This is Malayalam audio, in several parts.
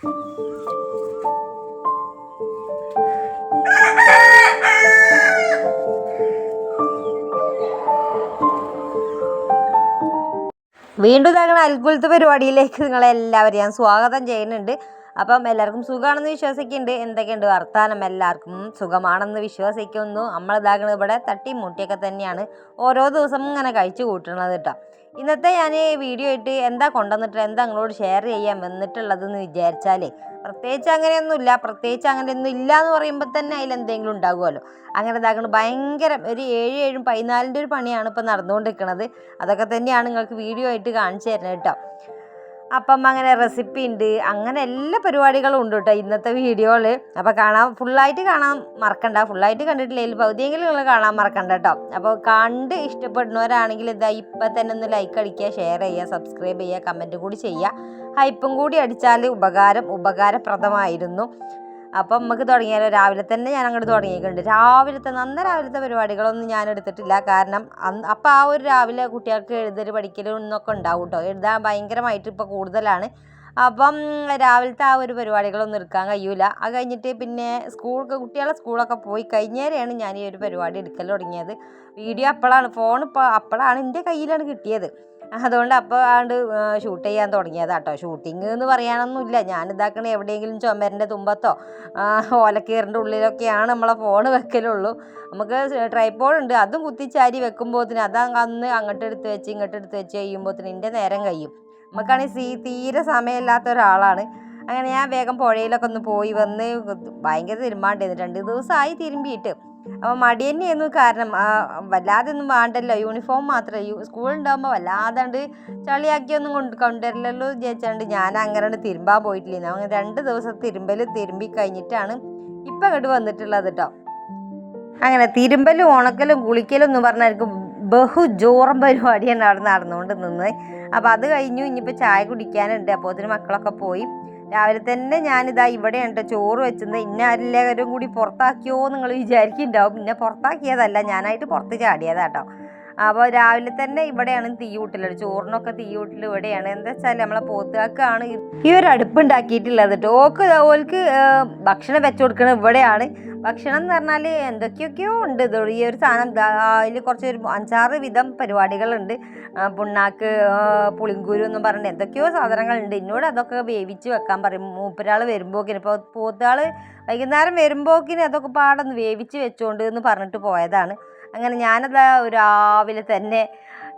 വീണ്ടും ഞങ്ങൾ അൽക്കുലത്തെ പരിപാടിയിലേക്ക് നിങ്ങളെല്ലാവരെയും ഞാൻ സ്വാഗതം ചെയ്യുന്നുണ്ട്. അപ്പം എല്ലാവർക്കും സുഖമാണെന്ന് വിശ്വസിക്കുന്നുണ്ട്. എന്തൊക്കെയുണ്ട് വർത്താനം? എല്ലാവർക്കും സുഖമാണെന്ന് വിശ്വസിക്കുന്നു. നമ്മളിതാക്കുന്നത് ഇവിടെ തട്ടി മുട്ടിയൊക്കെ തന്നെയാണ് ഓരോ ദിവസം ഇങ്ങനെ കഴിച്ചു കൂട്ടണത് കേട്ടോ. ഇന്നത്തെ ഞാൻ വീഡിയോ ആയിട്ട് എന്താ കൊണ്ടുവന്നിട്ട് എന്താ നിങ്ങളോട് ഷെയർ ചെയ്യാൻ വന്നിട്ടുള്ളതെന്ന് വിചാരിച്ചാലേ പ്രത്യേകിച്ച് അങ്ങനെയൊന്നുമില്ല പ്രത്യേകിച്ച് അങ്ങനെയൊന്നും ഇല്ല എന്ന് പറയുമ്പോൾ തന്നെ അതിൽ എന്തെങ്കിലും ഉണ്ടാകുമല്ലോ. അങ്ങനെ ഇതാകണം ഭയങ്കര ഒരു ഏഴ് ഏഴും പതിനാലിന്റെ ഒരു പണിയാണ് ഇപ്പോൾ നടന്നുകൊണ്ടിരിക്കുന്നത് അതൊക്കെ തന്നെയാണ് നിങ്ങൾക്ക് വീഡിയോ ആയിട്ട് കാണിച്ചു തരുന്നത് കേട്ടോ. അപ്പം അങ്ങനെ റെസിപ്പി ഉണ്ട് അങ്ങനെ എല്ലാ പരിപാടികളും ഉണ്ട് കേട്ടോ ഇന്നത്തെ വീഡിയോയിൽ അപ്പോൾ കാണാൻ ഫുള്ളായിട്ട് കാണാൻ മറക്കണ്ട. ഫുള്ളായിട്ട് കണ്ടിട്ടില്ലെങ്കിൽ പകുതിയെങ്കിലും നിങ്ങൾ കാണാൻ മറക്കണ്ട കേട്ടോ അപ്പോൾ കണ്ട് ഇഷ്ടപ്പെടുന്നവരാണെങ്കിൽ ഇതാ ഇപ്പം തന്നെ ഒന്ന് ലൈക്ക് അടിക്കുക ഷെയർ ചെയ്യുക സബ്സ്ക്രൈബ് ചെയ്യുക കമന്റ് കൂടി ചെയ്യുക. ഹൈപ്പും കൂടി അടിച്ചാൽ ഉപകാരം ഉപകാരപ്രദമായിരുന്നു. അപ്പം നമുക്ക് തുടങ്ങിയാലോ? രാവിലെ തന്നെ ഞാൻ അങ്ങോട്ട് തുടങ്ങിയിട്ടുണ്ട്. രാവിലത്തെ നന്ന രാവിലത്തെ പരിപാടികളൊന്നും ഞാൻ എടുത്തിട്ടില്ല. കാരണം അന്ന് അപ്പം ആ ഒരു രാവിലെ കുട്ടികൾക്ക് എഴുതൽ പഠിക്കലും എന്നൊക്കെ ഉണ്ടാവും കേട്ടോ എഴുതാൻ ഭയങ്കരമായിട്ട് ഇപ്പോൾ കൂടുതലാണ്. അപ്പം രാവിലത്തെ ആ ഒരു പരിപാടികളൊന്നും എടുക്കാൻ കഴിയൂല. അത് കഴിഞ്ഞിട്ട് പിന്നെ സ്കൂൾ കുട്ടികളെ സ്കൂളൊക്കെ പോയി കഴിഞ്ഞേരെയാണ് ഞാൻ ഈ ഒരു പരിപാടി എടുക്കൽ തുടങ്ങിയത്. വീഡിയോ അപ്പോഴാണ് ഫോൺ ഇപ്പോൾ അപ്പോഴാണ് എന്റെ കയ്യിലാണ് കിട്ടിയത്. അതുകൊണ്ട് അപ്പോൾ ആണ്ട് ഷൂട്ട് ചെയ്യാൻ തുടങ്ങിയതാ കേട്ടോ ഷൂട്ടിങ് എന്ന് പറയാനൊന്നുമില്ല. ഞാൻ ഇതാക്കണ എവിടെയെങ്കിലും ചുമരിന്റെ തുമ്പത്തോ ഓലക്കീറിന്റെ ഉള്ളിലൊക്കെയാണ് നമ്മളെ ഫോൺ വെക്കലുള്ളൂ. നമുക്ക് ട്രൈപ്പോൾ ഉണ്ട്. അതും കുത്തിച്ചാരി വെക്കുമ്പോഴത്തിന് അത് അന്ന് അങ്ങോട്ട് എടുത്ത് വെച്ച് ഇങ്ങോട്ട് എടുത്ത് വെച്ച് കഴിയുമ്പോഴത്തിന് എന്റെ നേരം കഴിയും. നമുക്കാണെങ്കിൽ സീ തീരെ സമയമില്ലാത്ത ഒരാളാണ്. അങ്ങനെ ഞാൻ വേഗം പുഴയിലൊക്കെ ഒന്ന് പോയി വന്ന് ഭയങ്കര തിരുമ്പാണ്ടായിരുന്നു രണ്ട് ദിവസമായി തിരുമ്പിയിട്ട്. അപ്പോൾ മടി തന്നെയായിരുന്നു കാരണം വല്ലാതെയൊന്നും വേണ്ടല്ലോ. യൂണിഫോം മാത്രമേ സ്കൂളുണ്ടാകുമ്പോൾ വല്ലാതാണ്ട് ചളിയാക്കിയൊന്നും കൊണ്ട് കൊണ്ടുവരില്ലല്ലോ വിചാരിച്ചാണ്ട് ഞാൻ അങ്ങനെ തിരുമ്പാൻ പോയിട്ടില്ല. അങ്ങനെ രണ്ട് ദിവസം തിരുമ്പൽ തിരുമ്പി കഴിഞ്ഞിട്ടാണ് ഇപ്പം അങ്ങോട്ട് വന്നിട്ടുള്ളത് കേട്ടോ അങ്ങനെ തിരുമ്പലും ഉണക്കലും കുളിക്കലും എന്ന് പറഞ്ഞാൽ എനിക്ക് ബഹു ജോറം പരിപാടിയാണ് അവിടെ നടന്നുകൊണ്ട് നിന്ന് അപ്പോൾ അത് കഴിഞ്ഞു ഇനിയിപ്പോൾ ചായ കുടിക്കാനുണ്ട്. അപ്പോൾ അതിന് മക്കളൊക്കെ പോയി. രാവിലെ തന്നെ ഞാനിതാ ഇവിടെയാണ് കേട്ടോ ചോറ് വെച്ചത് ഇന്ന എല്ലാവരും കൂടി പുറത്താക്കിയോ നിങ്ങൾ വിചാരിക്കുന്നുണ്ടാവും. പിന്നെ പുറത്താക്കിയതല്ല ഞാനായിട്ട് പുറത്ത് ചാടിയതാട്ടോ. അപ്പോൾ രാവിലെ തന്നെ ഇവിടെയാണ് തീ കൂട്ടലുള്ളത് ചോറിനൊക്കെ തീ കൂട്ടൽ ഇവിടെയാണ്. എന്താ വെച്ചാൽ നമ്മളെ പോത്തുകാക്കാണ് ഈ ഒരു അടുപ്പ് ഉണ്ടാക്കിയിട്ടുള്ളത് കേട്ടോ ഓക്ക് ഓൽക്ക് ഭക്ഷണം വെച്ചു കൊടുക്കണം ഇവിടെയാണ്. ഭക്ഷണം എന്ന് പറഞ്ഞാൽ എന്തൊക്കെയൊക്കെയോ ഉണ്ട്. ഈ ഒരു സാധനം അതിൽ കുറച്ച് ഒരു അഞ്ചാറ് വിധം പരിപാടികളുണ്ട്. പുണ്ണാക്ക് പുളിങ്കുരു എന്ന് പറഞ്ഞിട്ട് എന്തൊക്കെയോ സാധനങ്ങളുണ്ട്. എന്നോട് അതൊക്കെ വേവിച്ച് വെക്കാൻ പറയും. മൂപ്പരാൾ വരുമ്പോക്കിന് ഇപ്പോൾ പോത്താൾ വൈകുന്നേരം വരുമ്പോക്കിന് അതൊക്കെ പാടൊന്ന് വേവിച്ച് വെച്ചോണ്ട് എന്ന് പറഞ്ഞിട്ട് പോയതാണ്. അങ്ങനെ ഞാനത് രാവിലെ തന്നെ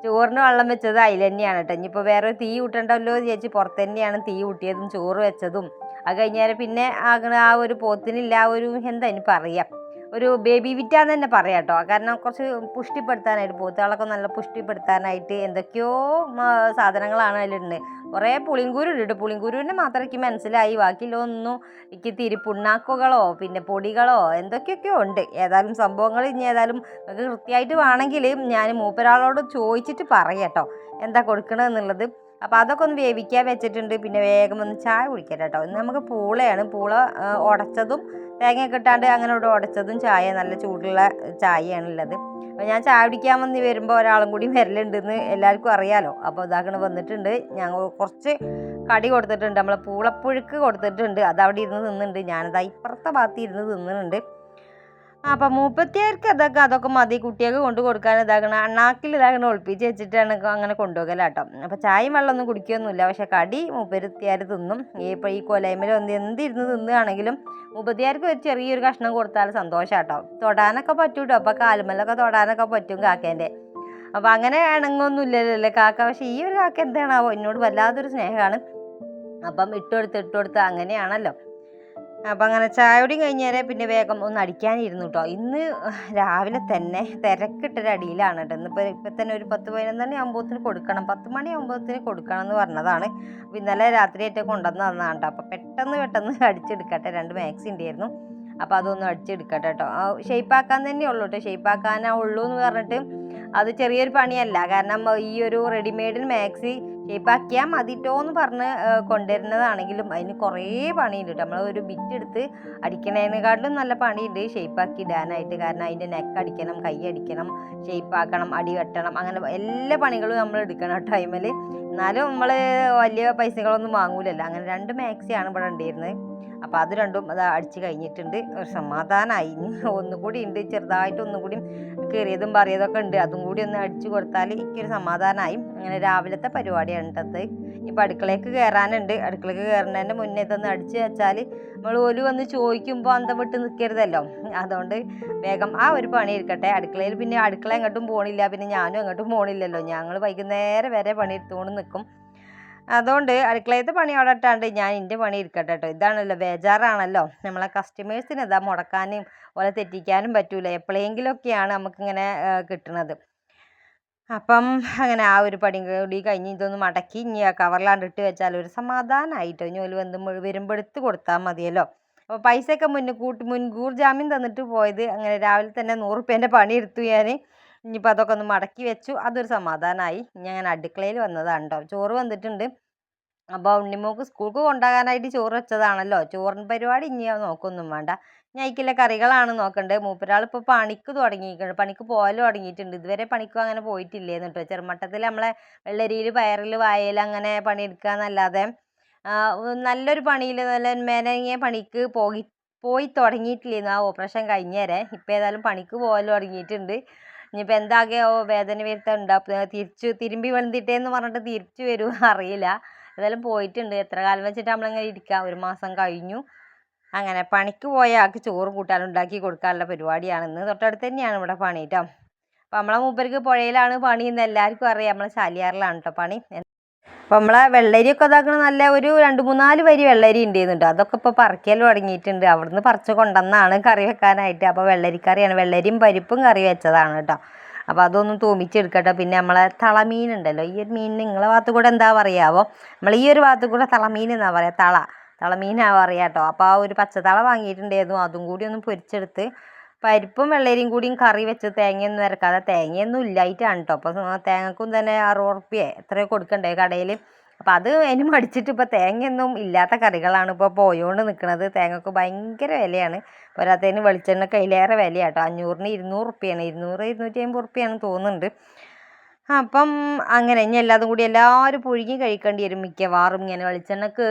ചോറിന് വെള്ളം വെച്ചത് അതിൽ തന്നെയാണ് കേട്ടോ. ഇനിയിപ്പോൾ വേറെ തീ കൂട്ടണ്ടല്ലോ വിചാരിച്ച് പുറത്ത് തന്നെയാണ് തീ കൂട്ടിയതും ചോറ് വെച്ചതും. അത് കഴിഞ്ഞാൽ പിന്നെ അങ്ങനെ ആ ഒരു പോത്തിനില്ല ആ ഒരു എന്താ ഇനി പറയാം? ഒരു ബേബി വിറ്റാന്ന് തന്നെ പറയാം കേട്ടോ. കാരണം കുറച്ച് പുഷ്ടിപ്പെടുത്താനായിട്ട് പോത്തുകളൊക്കെ നല്ല പുഷ്ടിപ്പെടുത്താനായിട്ട് എന്തൊക്കെയോ സാധനങ്ങളാണ് അതിലുണ്ട് കുറേ പുളിങ്കൂരു ഇട്ടിട്ട് പുളിങ്കൂരുവിനെ മാത്രം എനിക്ക് മനസ്സിലായി. ബാക്കിയിലൊന്നും എനിക്ക് തിരി പുണ്ണാക്കുകളോ പിന്നെ പൊടികളോ എന്തൊക്കെയൊക്കെയോ ഉണ്ട്. ഏതായാലും സംഭവങ്ങൾ ഇനി ഏതായാലും നിങ്ങൾക്ക് കൃത്യമായിട്ട് വേണമെങ്കിൽ ഞാൻ മൂപ്പരാളോട് ചോദിച്ചിട്ട് പറയട്ടോ. എന്താ കൊടുക്കണമെന്നുള്ളത് അപ്പോൾ അതൊക്കെ ഒന്ന് വേവിക്കാൻ വെച്ചിട്ടുണ്ട്. പിന്നെ വേഗം ഒന്ന് ചായ കുടിക്കാം കേട്ടോ. ഇന്ന് നമുക്ക് പൂളയാണ്. പൂള ഉടച്ചതും തേങ്ങ ഇട്ടാണ്ട് അങ്ങനെ ഇവിടെ ഉടച്ചതും ചായ നല്ല ചൂടുള്ള ചായയാണ് ഉള്ളത് അപ്പോൾ ഞാൻ ചായ കുടിക്കാൻ വന്ന് വരുമ്പോൾ ഒരാളും കൂടി വരലുണ്ടെന്ന് എല്ലാവർക്കും അറിയാലോ. അപ്പോൾ ഇതാക്കണ വന്നിട്ടുണ്ട്. ഞങ്ങൾ കുറച്ച് കടി കൊടുത്തിട്ടുണ്ട്. നമ്മളെ പൂളപ്പുഴുക്ക് കൊടുത്തിട്ടുണ്ട്. അതവിടെ ഇരുന്ന് തിന്നുന്നുണ്ട്. ഞാനത് ഇപ്പുറത്തെ ഭാഗത്ത് ഇരുന്ന് തിന്നുന്നുണ്ട്. അപ്പം മൂപ്പത്തിയാർക്ക് അതൊക്കെ അതൊക്കെ മതി. കുട്ടികൾക്ക് കൊണ്ടു കൊടുക്കാൻ ഇതാക്കണം അണ്ണാക്കിൽ ഇതാക്കണം ഒളിപ്പിച്ച് വെച്ചിട്ടാണ് അങ്ങനെ കൊണ്ടുപോകലാട്ടോ ചായ ചായയും വെള്ളമൊന്നും കുടിക്കുകയൊന്നുമില്ല പക്ഷേ കടി മൂപ്പത്തിയാർ തിന്നും. ഇപ്പോൾ ഈ കൊലൈമലോ എന്ത് എന്തിരുന്ന് തിന്നുകയാണെങ്കിലും മുപ്പത്തിയാർക്ക് ഒരു ചെറിയൊരു കഷ്ണം കൊടുത്താൽ സന്തോഷാട്ടോ തൊടാനൊക്കെ പറ്റും കേട്ടോ അപ്പോൾ കാലുമല്ലൊക്കെ തൊടാനൊക്കെ പറ്റും കാക്കേന്റെ. അപ്പോൾ അങ്ങനെ ഇണങ്ങൊന്നും ഇല്ലല്ലോ കാക്ക. പക്ഷേ ഈ ഒരു കാക്ക എന്താണാവോ? എന്നോട് വല്ലാത്തൊരു സ്നേഹമാണ്. അപ്പം ഇട്ടുകൊടുത്ത് ഇട്ടുകൊടുത്ത് അങ്ങനെയാണല്ലോ. അപ്പം അങ്ങനെ ചായയോടെയും കഴിഞ്ഞേരെ പിന്നെ വേഗം ഒന്ന് അടിക്കാനിരുന്നു കേട്ടോ ഇന്ന് രാവിലെ തന്നെ തിരക്കിട്ടൊരു അടിയിലാണ് കേട്ടോ ഇന്നിപ്പോൾ ഇപ്പം തന്നെ ഒരു പത്ത് പതിനൊന്നണി ആകുമ്പോഴത്തിന് കൊടുക്കണം. പത്ത് മണി ആകുമ്പോഴത്തിന് കൊടുക്കണം എന്ന് പറഞ്ഞതാണ്. അപ്പം ഇന്നലെ രാത്രിയായിട്ട് കൊണ്ടുവന്ന് തന്നതാണ് കേട്ടോ അപ്പം പെട്ടെന്ന് പെട്ടെന്ന് അടിച്ചെടുക്കട്ടെ. രണ്ട് മാക്സി ഉണ്ടായിരുന്നു. അപ്പോൾ അതൊന്നും അടിച്ചെടുക്കട്ടെ കേട്ടോ ഷെയ്പ്പാക്കാൻ തന്നെ ഉള്ളൂ കേട്ടോ ഷെയ്പ്പാക്കാനേ ഉള്ളൂ എന്ന് പറഞ്ഞിട്ട് അത് ചെറിയൊരു പണിയല്ല. കാരണം ഈ ഒരു റെഡിമെയ്ഡിന് മാക്സി ഷേപ്പാക്കിയാൽ മതിട്ടോ എന്ന് പറഞ്ഞ് കൊണ്ടുവരുന്നതാണെങ്കിലും അതിന് കുറേ പണിയുണ്ട് നമ്മൾ ഒരു ബിറ്റ് എടുത്ത് അടിക്കണതിനെക്കാട്ടിലും നല്ല പണിയുണ്ട്. ഷേപ്പ് ഷേപ്പാക്കി ഇടാനായിട്ട്. കാരണം അതിന്റെ നെക്ക് അടിക്കണം കൈ അടിക്കണം ഷേപ്പ് ആക്കണം അടി വെട്ടണം അങ്ങനെ എല്ലാ പണികളും നമ്മൾ എടുക്കണം ടൈമിൽ എന്നാലും നമ്മൾ വലിയ പൈസകളൊന്നും വാങ്ങൂലല്ലോ. അങ്ങനെ രണ്ട് മാക്സിയാണ് ഇവിടെ ഉണ്ടായിരുന്നത്. അപ്പോൾ അത് രണ്ടും അത് അടിച്ച് കഴിഞ്ഞിട്ടുണ്ട്. ഒരു സമാധാനമായി ഇനി ഒന്നുകൂടി ഉണ്ട്. ചെറുതായിട്ട് ഒന്നുകൂടി കയറിയതും പറയതൊക്കെ ഉണ്ട്. അതും കൂടി ഒന്ന് അടിച്ചു കൊടുത്താൽ എനിക്കൊരു സമാധാനമായി അങ്ങനെ രാവിലത്തെ പരിപാടിയാണ് കേട്ടത് ഇപ്പം അടുക്കളയ്ക്ക് കയറാനുണ്ട് അടുക്കളയ്ക്ക് കയറുന്നതിന്റെ മുന്നേ തന്നെ അടിച്ച് വെച്ചാൽ നമ്മൾ ഒരു വന്ന് ചോദിക്കുമ്പോൾ അന്തം വിട്ട് നിൽക്കരുതല്ലോ അതുകൊണ്ട് വേഗം ആ ഒരു പണി ഇരിക്കട്ടെ അടുക്കളയിൽ പിന്നെ അടുക്കള എങ്ങോട്ടും പോണില്ല. പിന്നെ ഞാനും എങ്ങോട്ടും പോണില്ലല്ലോ. ഞങ്ങൾ വൈകുന്നേരം വരെ പണി എടുത്തുകൊണ്ട് നിൽക്കും അതുകൊണ്ട് അടുക്കളയത്തെ പണി അവിടെ ഇട്ടാണ്ട് ഞാൻ എന്റെ പണി ഇരിക്കട്ടെ കേട്ടോ ഇതാണല്ലോ ബേജാറാണല്ലോ. നമ്മളെ കസ്റ്റമേഴ്സിന് ഇതാ മുടക്കാനും ഓലെ തെറ്റിക്കാനും പറ്റൂല. എപ്പോഴെങ്കിലുമൊക്കെയാണ് നമുക്കിങ്ങനെ കിട്ടുന്നത് അപ്പം അങ്ങനെ ആ ഒരു പണി കൂടി കഴിഞ്ഞ് ഇതൊന്ന് മടക്കി ഇനി ആ കവറിലാണ്ട് ഇട്ട് വെച്ചാൽ ഒരു സമാധാനമായിട്ടോ ഇനി ഒരു വന്ന് വരുമ്പോൾ എടുത്ത് കൊടുത്താൽ മതിയല്ലോ. അപ്പോൾ പൈസയൊക്കെ മുന്നേ കൂട്ടി മുൻകൂർ ജാമ്യം തന്നിട്ട് പോയത് അങ്ങനെ രാവിലെ തന്നെ നൂറുപ്യേന്റെ റുപ്യേന്റെ പണി എടുത്തു ഞാൻ ഇനിയിപ്പോൾ അതൊക്കെ ഒന്ന് മടക്കി വെച്ചു. അതൊരു സമാധാനമായി ഞാൻ അടുക്കളയിൽ വന്നതാണ് കേട്ടോ ചോറ് വന്നിട്ടുണ്ട്. അപ്പോൾ ഉണ്ണിമോക്ക് സ്കൂൾക്ക് കൊണ്ടുപോകാനായിട്ട് ചോറ് വെച്ചതാണല്ലോ. ചോറിന് പരിപാടി ഇനി നോക്കൊന്നും വേണ്ട. ഞാൻ അതിക്കുള്ള കറികളാണ് നോക്കേണ്ടത് മൂപ്പരാൾ ഇപ്പോൾ പണിക്ക് തുടങ്ങിയിട്ടുണ്ട് പണിക്ക് പോകൽ തുടങ്ങിയിട്ടുണ്ട്. ഇതുവരെ പണിക്കും അങ്ങനെ പോയിട്ടില്ലേന്ന് കേട്ടോ ചെറുമട്ടത്തിൽ നമ്മളെ വെള്ളരിയിൽ പയറിൽ വായയിൽ അങ്ങനെ പണിയെടുക്കുക എന്നല്ലാതെ നല്ലൊരു പണിയിൽ നല്ല മേനങ്ങിയ പണിക്ക് പോയി പോയി തുടങ്ങിയിട്ടില്ലേന്ന് ആ ഓപ്പറേഷൻ കഴിഞ്ഞേരെ. ഇപ്പോൾ ഏതായാലും പണിക്ക് പോകൽ തുടങ്ങിയിട്ടുണ്ട്. ഇനിയിപ്പോൾ എന്താകെയോ വേദന വരുത്താൻ ഉണ്ടാവും തിരിച്ചു തിരുമ്പി വെളുത്തിട്ടേന്ന് പറഞ്ഞിട്ട് തിരിച്ചു വരുമോ അറിയില്ല. ഏതായാലും പോയിട്ടുണ്ട്. എത്ര കാലം വെച്ചിട്ട് നമ്മളിങ്ങനെ ഇരിക്കാം? ഒരു മാസം കഴിഞ്ഞു. അങ്ങനെ പണിക്ക് പോയ ആൾക്ക് ചോറ് കൂട്ടാൻ ഉണ്ടാക്കി കൊടുക്കാനുള്ള പരിപാടിയാണ്. ഇന്ന് തൊട്ടടുത്ത് തന്നെയാണ് ഇവിടെ പണി കേട്ടോ അപ്പം നമ്മളെ മൂപ്പർക്ക് പുഴയിലാണ് പണി എന്ന് എല്ലാവർക്കും അറിയാം. നമ്മളെ ചാലിയാറിലാണ് കേട്ടോ പണി. അപ്പം നമ്മളെ വെള്ളരിയൊക്കെ ഇതാക്കണ നല്ല ഒരു രണ്ട് മൂന്നാൽ വരി വെള്ളരി ഉണ്ടായിരുന്നുണ്ട് അതൊക്കെ ഇപ്പോൾ പറിക്കൽ തുടങ്ങിയിട്ടുണ്ട്. അവിടുന്ന് പറിച്ച് കൊണ്ടുവന്നാണ് കറി വെക്കാനായിട്ട്. അപ്പോൾ വെള്ളരിക്കറിയാണ്. വെള്ളരിയും പരിപ്പും കറി വെച്ചതാണ് കേട്ടോ. അപ്പോൾ അതൊന്നും തൂമിച്ചെടുക്കട്ടെ. പിന്നെ നമ്മളെ തളമീൻ ഉണ്ടല്ലോ. ഈ ഒരു മീൻ നിങ്ങളെ ഭാഗത്ത് കൂടെ എന്താ പറയാവോ? നമ്മൾ ഈ ഒരു ഭാഗത്ത് കൂടെ തളമീൻ എന്നാ പറയുക തള. തളമീനാ പറയുക കേട്ടോ. അപ്പോൾ ആ ഒരു പച്ചത്തള വാങ്ങിയിട്ടുണ്ടായിരുന്നു. അതും കൂടി ഒന്ന് പൊരിച്ചെടുത്ത് പരിപ്പും വെള്ളരിയും കൂടിയും കറി വെച്ച് തേങ്ങയൊന്നും ഇറക്കാതെ തേങ്ങയൊന്നും ഇല്ലായിട്ടാണ് കേട്ടോ അപ്പോൾ തേങ്ങക്കും തന്നെ അറുപത് റുപ്യ എത്രയോ കൊടുക്കണ്ടേ കടയിൽ അപ്പോൾ അത് അതിന് മടിച്ചിട്ട് ഇപ്പോൾ തേങ്ങയൊന്നും ഇല്ലാത്ത കറികളാണ് ഇപ്പോൾ പോയോണ്ട് നിൽക്കുന്നത് തേങ്ങക്ക് ഭയങ്കര വിലയാണ്. പോരാത്തതിന് വെളിച്ചെണ്ണ കയ്യിലേറെ വിലയാണ് കേട്ടോ അഞ്ഞൂറിന് ഇരുന്നൂറ് റുപ്യാണ്. ഇരുന്നൂറ് ഇരുന്നൂറ്റി അമ്പത് റുപ്യാണ് തോന്നുന്നുണ്ട്. അപ്പം അങ്ങനെ ഇനി എല്ലാതും കൂടി എല്ലാവരും പുഴുങ്ങി കഴിക്കേണ്ടി വരും മിക്കവാറും. ഇങ്ങനെ വെളിച്ചെണ്ണക്ക്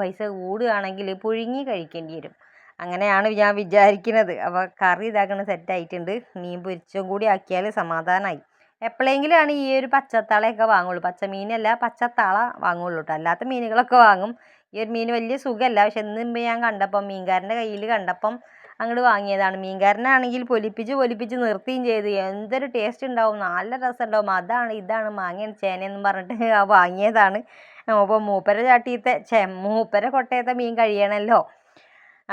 പൈസ കൂടുകയാണെങ്കിൽ പുഴുങ്ങി കഴിക്കേണ്ടി വരും. അങ്ങനെയാണ് ഞാൻ വിചാരിക്കുന്നത്. അപ്പോൾ കറി ഇതാക്കണ സെറ്റായിട്ടുണ്ട് മീൻ പൊരിച്ചും കൂടി ആക്കിയാൽ സമാധാനമായി എപ്പോഴെങ്കിലാണ് ഈ ഒരു പച്ചത്താളയൊക്കെ വാങ്ങുള്ളൂ. പച്ചമീനല്ല പച്ചത്താള വാങ്ങുള്ളൂ കേട്ടോ അല്ലാത്ത മീനുകളൊക്കെ വാങ്ങും. ഈ ഒരു മീൻ വലിയ സുഖമല്ല പക്ഷെ ഇന്ന് ഞാൻ കണ്ടപ്പം മീൻകാരന്റെ കയ്യിൽ കണ്ടപ്പം അങ്ങോട്ട് വാങ്ങിയതാണ്. മീൻകാരനാണെങ്കിൽ പൊലിപ്പിച്ച് പൊലിപ്പിച്ച് നിർത്തുകയും ചെയ്ത് എന്തൊരു ടേസ്റ്റ് ഉണ്ടാവും നല്ല രസം ഉണ്ടാവും അതാണ് ഇതാണ്. മാങ്ങയാണ് ചേനയെന്നും പറഞ്ഞിട്ട് വാങ്ങിയതാണ്. അപ്പോൾ മൂപ്പര ചാട്ടിയത്തെ ചെ മൂപ്പര കൊട്ടയത്തെ മീൻ കഴിയണമല്ലോ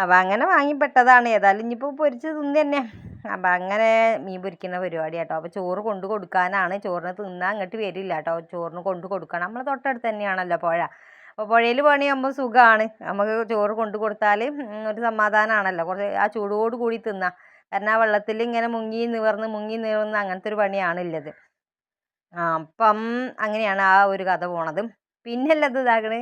അപ്പം അങ്ങനെ വാങ്ങിപ്പെട്ടതാണ്. ഏതായാലും ഇനിയിപ്പോൾ പൊരിച്ച് തിന്ന് തന്നെ. അപ്പം അങ്ങനെ മീൻ പൊരിക്കുന്ന പരിപാടി കേട്ടോ അപ്പോൾ ചോറ് കൊണ്ട് കൊടുക്കാനാണ്. ചോറിന് തിന്നാൻ അങ്ങോട്ട് വരില്ല കേട്ടോ ചോറിന് കൊണ്ട് കൊടുക്കണം. നമ്മൾ തൊട്ടടുത്ത് തന്നെയാണല്ലോ പുഴ. അപ്പോൾ പുഴയിൽ പണിയാകുമ്പോൾ സുഖമാണ് നമുക്ക് ചോറ് കൊണ്ട് കൊടുത്താൽ ഒരു സമാധാനമാണല്ലോ കുറച്ച് ആ ചൂടോട് കൂടി തിന്നാം. കാരണം ആ വെള്ളത്തിൽ ഇങ്ങനെ മുങ്ങി നിവർന്ന് മുങ്ങി നിവർന്ന് അങ്ങനത്തെ ഒരു പണിയാണുള്ളത് അപ്പം അങ്ങനെയാണ് ആ ഒരു കഥ പോണത്. പിന്നെ ഉള്ളത് ഇതാകണ്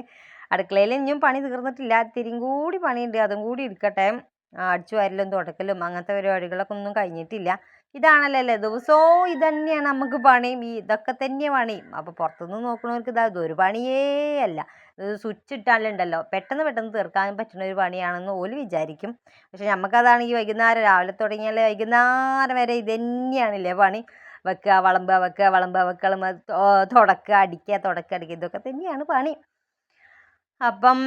അടുക്കളയിൽ ഇനിയും പണി തീർന്നിട്ടില്ല. തിരിയും കൂടി പണിയുണ്ട്. അതും കൂടി ഇരിക്കട്ടെ. അടിച്ചു വരലും തുടക്കലും അങ്ങനത്തെ പരിപാടികളൊക്കെ ഒന്നും കഴിഞ്ഞിട്ടില്ല. ഇതാണല്ലോ അല്ലേ ദിവസവും ഇത് തന്നെയാണ് നമുക്ക് പണിയും ഈ ഇതൊക്കെ തന്നെ പണിയും അപ്പോൾ പുറത്തുനിന്ന് നോക്കണവർക്ക് ഇതാ ഇതൊരു പണിയേ അല്ല. ഇത് സ്വിച്ച് ഇട്ടാലുണ്ടല്ലോ. പെട്ടെന്ന് പെട്ടെന്ന് തീർക്കാൻ പറ്റുന്ന ഒരു പണിയാണെന്ന് ഓൽ വിചാരിക്കും. പക്ഷെ ഈ വൈകുന്നേരം രാവിലെ തുടങ്ങിയാൽ വൈകുന്നേരം വരെ ഇത് തന്നെയാണല്ലേ പണി വെക്കുക വളമ്പുക വെക്കുക വളമ്പുക വെക്കുക തുടക്കുക അടിക്കുക തുടക്കുക അടിക്കുക ഇതൊക്കെ തന്നെയാണ് പണി. അപ്പം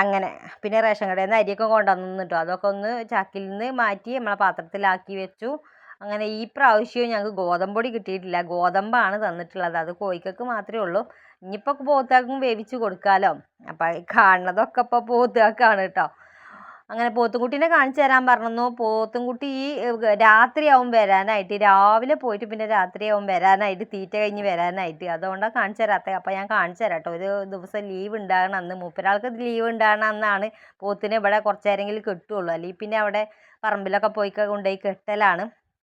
അങ്ങനെ. പിന്നെ റേഷൻ കടയിൽ നിന്ന് അരിയൊക്കെ കൊണ്ടുവന്നു കേട്ടോ അതൊക്കെ ഒന്ന് ചാക്കിൽ നിന്ന് മാറ്റി നമ്മളെ പാത്രത്തിലാക്കി വെച്ചു. അങ്ങനെ ഈ പ്രാവശ്യവും ഞങ്ങൾക്ക് ഗോതമ്പൊടി കിട്ടിയിട്ടില്ല. ഗോതമ്പാണ് തന്നിട്ടുള്ളത്. അത് കോഴിക്കൾക്ക് മാത്രമേ ഉള്ളൂ. ഇനിയിപ്പോൾ പോത്താക്കും വേവിച്ച് കൊടുക്കാമല്ലോ അപ്പം കാണുന്നതൊക്കെ ഇപ്പോൾ പോത്താക്കാണ് കേട്ടോ. അങ്ങനെ പോത്തുംകുട്ടീനെ കാണിച്ചു തരാൻ പറഞ്ഞു പോത്തുംകുട്ടി ഈ രാത്രിയാവും വരാനായിട്ട്. രാവിലെ പോയിട്ട് പിന്നെ രാത്രിയാവും വരാനായിട്ട് തീറ്റ കഴിഞ്ഞ് വരാനായിട്ട്. അതുകൊണ്ടാണ് കാണിച്ചു തരാത്തത് അപ്പോൾ ഞാൻ കാണിച്ചു തരാം കേട്ടോ ഒരു ദിവസം ലീവ് ഉണ്ടാകണം അന്ന്. മൂപ്പരാൾക്ക് ലീവ് ഉണ്ടാകണം എന്നാണ് പോത്തിനെ ഇവിടെ കുറച്ചേരെങ്കിലും കിട്ടുള്ളൂ. അല്ലെങ്കിൽ പിന്നെ അവിടെ പറമ്പിലൊക്കെ പോയി കൊണ്ടുപോയി കെട്ടലാണ്.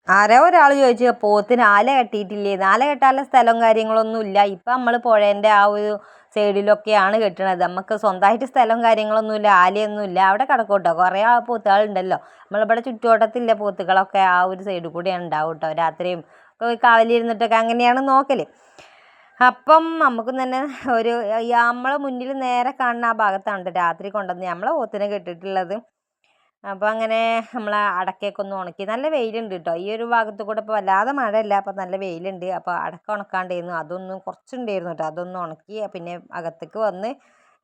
ആരോ ഒരാൾ ചോദിച്ചു പോത്തിന് ആല കെട്ടിയിട്ടില്ലേ? ആല കെട്ടാനുള്ള സ്ഥലവും കാര്യങ്ങളൊന്നും ഇല്ല. ഇപ്പം നമ്മൾ പുഴേന്റെ ആ ഒരു സൈഡിലൊക്കെയാണ് കെട്ടണത്. നമുക്ക് സ്വന്തമായിട്ട് സ്ഥലവും കാര്യങ്ങളൊന്നുമില്ല ആലയൊന്നുമില്ല അവിടെ കിടക്കും കുറേ പോത്തുകളുണ്ടല്ലോ. നമ്മളിവിടെ ചുറ്റുവട്ടത്തില്ല പോത്തുകളൊക്കെ ആ ഒരു സൈഡിൽ കൂടെയാണ് ഉണ്ടാവും കേട്ടോ രാത്രിയും. ഒക്കെ കാവലിരുന്നിട്ടൊക്കെ അങ്ങനെയാണ് നോക്കൽ അപ്പം നമുക്ക് തന്നെ ഒരു നമ്മളെ മുന്നിൽ നേരെ കാണുന്ന ആ ഭാഗത്താണ് രാത്രി കൊണ്ടുവന്ന് നമ്മളെ പോത്തിനെ കെട്ടിയിട്ടുള്ളത്. അപ്പോൾ അങ്ങനെ നമ്മൾ അടക്കയൊക്കെ ഒന്ന് ഉണക്കി. നല്ല വെയിലുണ്ട് കേട്ടോ ഈ ഒരു ഭാഗത്ത് കൂടെ ഇപ്പോൾ വല്ലാതെ മഴയില്ല. അപ്പോൾ നല്ല വെയിലുണ്ട്. അപ്പോൾ അടക്ക ഉണക്കാണ്ടായിരുന്നു. അതൊന്നും കുറച്ചുണ്ടായിരുന്നു കേട്ടോ അതൊന്ന് ഉണക്കി പിന്നെ അകത്തേക്ക് വന്ന്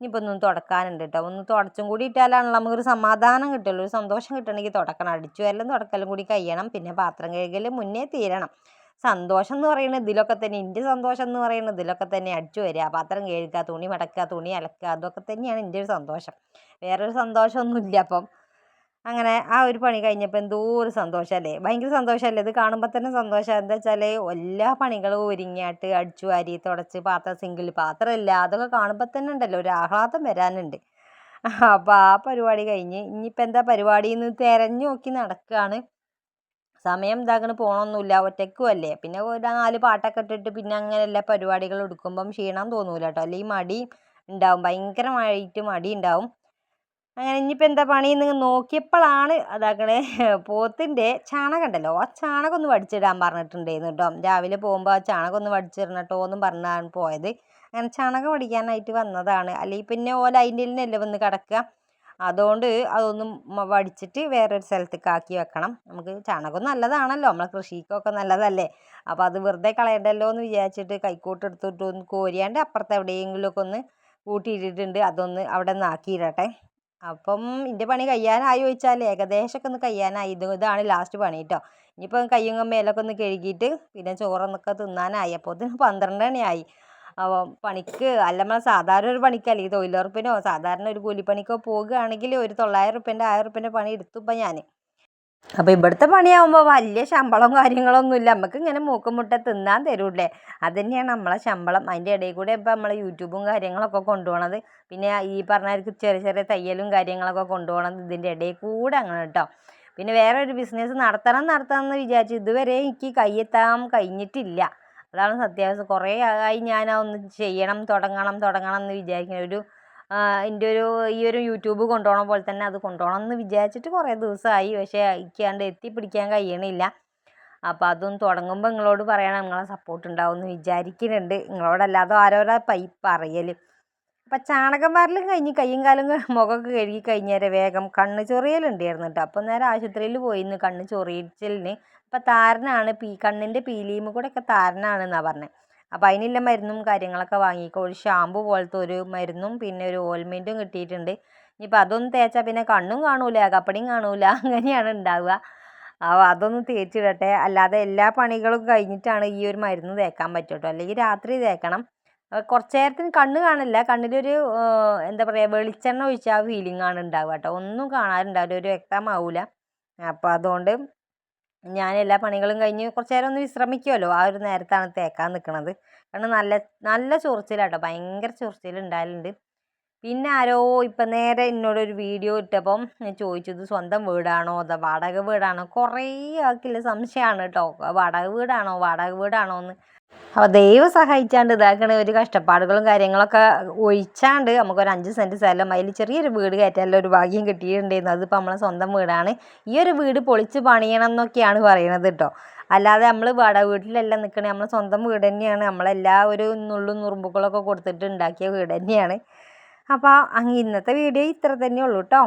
ഇനിയിപ്പോൾ ഒന്ന് തുടക്കാനുണ്ട് കേട്ടോ ഒന്ന് തുടച്ചും കൂടി ഇട്ടാലാണല്ലോ നമുക്കൊരു സമാധാനം കിട്ടുള്ളൂ. ഒരു സന്തോഷം കിട്ടണമെങ്കിൽ തുടക്കണം. അടിച്ചു എല്ലാം തുടക്കലും കൂടി കഴിയണം. പിന്നെ പാത്രം കഴുകൽ മുന്നേ തീരണം. സന്തോഷം എന്ന് പറയുന്നത് ഇതിലൊക്കെ തന്നെ എന്റെ സന്തോഷം എന്ന് പറയുന്നത് ഇതിലൊക്കെ തന്നെ അടിച്ചു വരിക. പാത്രം കഴുകുക തുണി മടക്കുക തുണി അലക്കുക അതൊക്കെ തന്നെയാണ് എന്റെ ഒരു സന്തോഷം. വേറൊരു സന്തോഷമൊന്നുമില്ല അപ്പം. അങ്ങനെ ആ ഒരു പണി കഴിഞ്ഞപ്പോൾ എന്തോ ഒരു സന്തോഷമല്ലേ ഭയങ്കര സന്തോഷമല്ലേ ഇത് കാണുമ്പോൾ തന്നെ സന്തോഷം. എന്താ വെച്ചാൽ എല്ലാ പണികളും ഒരുങ്ങിയിട്ട് അടിച്ചു വാരി തുടച്ച് പാത്രം സിങ്കിൽ പാത്രമില്ല അതൊക്കെ കാണുമ്പോൾ തന്നെ ഉണ്ടല്ലോ. ഒരു ആഹ്ലാദം വരാനുണ്ട്. അപ്പോൾ ആ പരിപാടി കഴിഞ്ഞ് ഇനിയിപ്പോൾ എന്താ പരിപാടി എന്ന് തിരഞ്ഞു നോക്കി നടക്കുകയാണ് സമയം ഇതാക്കണ് പോകണമൊന്നുമില്ല ഒറ്റയ്ക്കും അല്ലേ? പിന്നെ ഒരു നാല് പാട്ടൊക്കെ ഇട്ടിട്ട് പിന്നെ അങ്ങനെ എല്ലാ പരിപാടികളും എടുക്കുമ്പം ക്ഷീണം തോന്നൂല കേട്ടോ. അല്ലെങ്കിൽ മടി ഉണ്ടാവും. ഭയങ്കരമായിട്ട് മടി ഉണ്ടാവും. അങ്ങനെ ഇനിയിപ്പോൾ എന്താ പണി? പണിയെന്ന് നോക്കിയപ്പോഴാണ് അതാക്കണേ പോത്തിന്റെ ചാണകം ഉണ്ടല്ലോ ആ ചാണകം ഒന്ന് വടിച്ചിടാൻ പറഞ്ഞിട്ടുണ്ടായിരുന്നു കേട്ടോ. രാവിലെ പോകുമ്പോൾ ആ ചാണകം ഒന്ന് വടിച്ചിടണം കേട്ടോ എന്നും പറഞ്ഞാണ് പോയത്. അങ്ങനെ ചാണകം വടിക്കാനായിട്ട് വന്നതാണ്. അല്ലെങ്കിൽ പിന്നെ ഓല അതിന്റെ അല്ലേ വന്ന് കിടക്കുക. അതുകൊണ്ട് അതൊന്നും വടിച്ചിട്ട് വേറൊരു സ്ഥലത്തേക്ക് ആക്കി വെക്കണം. നമുക്ക് ചാണകം നല്ലതാണല്ലോ നമ്മളെ കൃഷിക്കൊക്കെ നല്ലതല്ലേ. അപ്പോൾ അത് വെറുതെ കളയണ്ടല്ലോ എന്ന് വിചാരിച്ചിട്ട് കൈക്കോട്ട് എടുത്തിട്ട് ഒന്ന് കോരിയാണ്ട് അപ്പുറത്ത് എവിടെയെങ്കിലുമൊക്കെ ഒന്ന് കൂട്ടിയിട്ടിട്ടുണ്ട്. അതൊന്ന് അവിടെ നിന്ന് ആക്കിയിടട്ടെ. അപ്പം എന്റെ പണി കഴിയാനായി ചോദിച്ചാൽ ഏകദേശമൊക്കെ ഒന്ന് കഴിയാനായി ഇത് ഇതാണ് ലാസ്റ്റ് പണി കേട്ടോ ഇനിയിപ്പം കയ്യും മേലൊക്കെ ഒന്ന് കഴുകിയിട്ട് പിന്നെ ചോറൊന്നൊക്കെ തിന്നാനായി. അപ്പോൾ പന്ത്രണ്ട് മണിയായി. അപ്പം പണിക്ക് അല്ല സാധാരണ ഒരു പണിക്കല്ല ഈ തൊഴിലുറപ്പിനോ സാധാരണ ഒരു കൂലിപ്പണിക്കോ പോകുകയാണെങ്കിൽ ഒരു തൊള്ളായിരം റുപ്യന്റെ ആയിരം റുപ്യന്റെ പണി എടുത്തു ഇപ്പം ഞാൻ അപ്പോൾ ഇവിടുത്തെ പണിയാകുമ്പോൾ വലിയ ശമ്പളവും കാര്യങ്ങളൊന്നും ഇല്ല നമുക്ക് ഇങ്ങനെ മൂക്കുമുട്ട തിന്നാൻ തരൂല്ലേ? അത് തന്നെയാണ് നമ്മളെ ശമ്പളം. അതിന്റെ ഇടയിൽ കൂടെ ഇപ്പം നമ്മൾ യൂട്യൂബും കാര്യങ്ങളൊക്കെ കൊണ്ടുപോകണത് പിന്നെ ഈ പറഞ്ഞവർക്ക് ചെറിയ ചെറിയ തയ്യലും കാര്യങ്ങളൊക്കെ കൊണ്ടുപോകണത് ഇതിന്റെ ഇടയിൽ കൂടെ അങ്ങനെ കേട്ടോ. പിന്നെ വേറെ ഒരു ബിസിനസ് നടത്തണം നടത്തണം എന്ന് വിചാരിച്ചു ഇതുവരെ എനിക്ക് കയ്യെത്താൻ കഴിഞ്ഞിട്ടില്ല. അതാണ് സത്യാവസ്ഥ. കുറേ ആയി ഞാൻ ഒന്ന് ചെയ്യണം തുടങ്ങണം തുടങ്ങണം എന്ന് വിചാരിക്കുന്നത് ഒരു എന്റെ ഒരു ഈ ഒരു യൂട്യൂബ് കൊണ്ടുപോകണ പോലെ തന്നെ അത് കൊണ്ടുപോകണം എന്ന് വിചാരിച്ചിട്ട് കുറേ ദിവസമായി. പക്ഷേ എനിക്ക് എത്തിപ്പിടിക്കാൻ കഴിയണില്ല. അപ്പോൾ അതും തുടങ്ങുമ്പോൾ നിങ്ങളോട് പറയണം നിങ്ങളെ സപ്പോർട്ട് ഉണ്ടാവും എന്ന് വിചാരിക്കുന്നുണ്ട് നിങ്ങളോടല്ലാതെ ആരോരാ പൈ പറയൽ അപ്പം ചാണകം വരലും കഴിഞ്ഞ് കയ്യും കാലും മുഖമൊക്കെ കഴുകി കഴിഞ്ഞേരെ വേഗം കണ്ണ് ചൊറിയലുണ്ടായിരുന്നു കേട്ടോ അപ്പോൾ നേരെ ആശുപത്രിയിൽ പോയിന്ന് കണ്ണ് ചൊറിയിച്ചലിന്. അപ്പം താരനാണ് പീ കണ്ണിന്റെ പീലിയും കൂടെ ഒക്കെ താരനാണെന്നാണ് പറഞ്ഞത് അപ്പോൾ അതിനുള്ള മരുന്നും കാര്യങ്ങളൊക്കെ വാങ്ങിക്കോ. ഒരു ഷാമ്പു പോലത്തെ ഒരു മരുന്നും പിന്നെ ഒരു ഓയിൽമെന്റും കിട്ടിയിട്ടുണ്ട്. ഇനിയിപ്പോൾ അതൊന്നും തേച്ചാൽ പിന്നെ കണ്ണും കാണൂല കപ്പടിയും കാണൂല. അങ്ങനെയാണ് ഉണ്ടാവുക അപ്പോൾ അതൊന്ന് തേച്ചിടട്ടെ. അല്ലാതെ എല്ലാ പണികളും കഴിഞ്ഞിട്ടാണ് ഈ ഒരു മരുന്ന് തേക്കാൻ പറ്റുള്ളൂ അല്ലെങ്കിൽ രാത്രി തേക്കണം. കുറച്ച് നേരത്തിന് കണ്ണ് കാണില്ല. കണ്ണിലൊരു എന്താ പറയുക വെളിച്ചെണ്ണ ഒഴിച്ച ആ ഫീലിംഗ് ആണ് ഉണ്ടാവുക കേട്ടോ. ഒന്നും കാണാറുണ്ടാവില്ല ഒരു വ്യക്തമാവില്ല അപ്പോൾ അതുകൊണ്ട് ഞാൻ എല്ലാ പണികളും കഴിഞ്ഞ് കുറച്ച് നേരം ഒന്ന് വിശ്രമിക്കുമല്ലോ ആ ഒരു നേരത്താണ് തേക്കാൻ നിൽക്കുന്നത് കാരണം നല്ല നല്ല ചൊറിച്ചിലാണ് കേട്ടോ ഭയങ്കര ചൊറിച്ചിൽ ഉണ്ടാകലുണ്ട് പിന്നെ ആരോ ഇപ്പം നേരെ എന്നോടൊരു വീഡിയോ ഇട്ടപ്പം ചോദിച്ചത് സ്വന്തം വീടാണോ അതോ വാടക വീടാണോ? കുറേ ആൾക്കില്ല സംശയമാണ് കേട്ടോ. വാടക വീടാണോ? വാടക വീടാണോ? എന്ന്. അപ്പോൾ ദൈവം സഹായിച്ചാണ്ട് ഇതാക്കണ ഒരു കഷ്ടപ്പാടുകളും കാര്യങ്ങളൊക്കെ ഒഴിച്ചാണ്ട് നമുക്കൊരു അഞ്ച് സെന്റ് സ്ഥലം അതിൽ ചെറിയൊരു വീട് കയറ്റാനുള്ള ഒരു ഭാഗ്യം കിട്ടിയിട്ടുണ്ടായിരുന്നു അതിപ്പോൾ നമ്മളെ സ്വന്തം വീടാണ്. ഈ ഒരു വീട് പൊളിച്ച് പണിയണം എന്നൊക്കെയാണ് പറയണത് കേട്ടോ. അല്ലാതെ നമ്മൾ വാടക വീട്ടിലല്ല നിൽക്കണേ നമ്മൾ സ്വന്തം വീട് തന്നെയാണ്. നമ്മളെല്ലാ ഒരു നുള്ളും നുറുമ്പുകളൊക്കെ കൊടുത്തിട്ട് ഉണ്ടാക്കിയ വീട് തന്നെയാണ്. അപ്പോൾ ഇന്നത്തെ വീഡിയോ ഇത്ര തന്നെ ഉള്ളൂ കേട്ടോ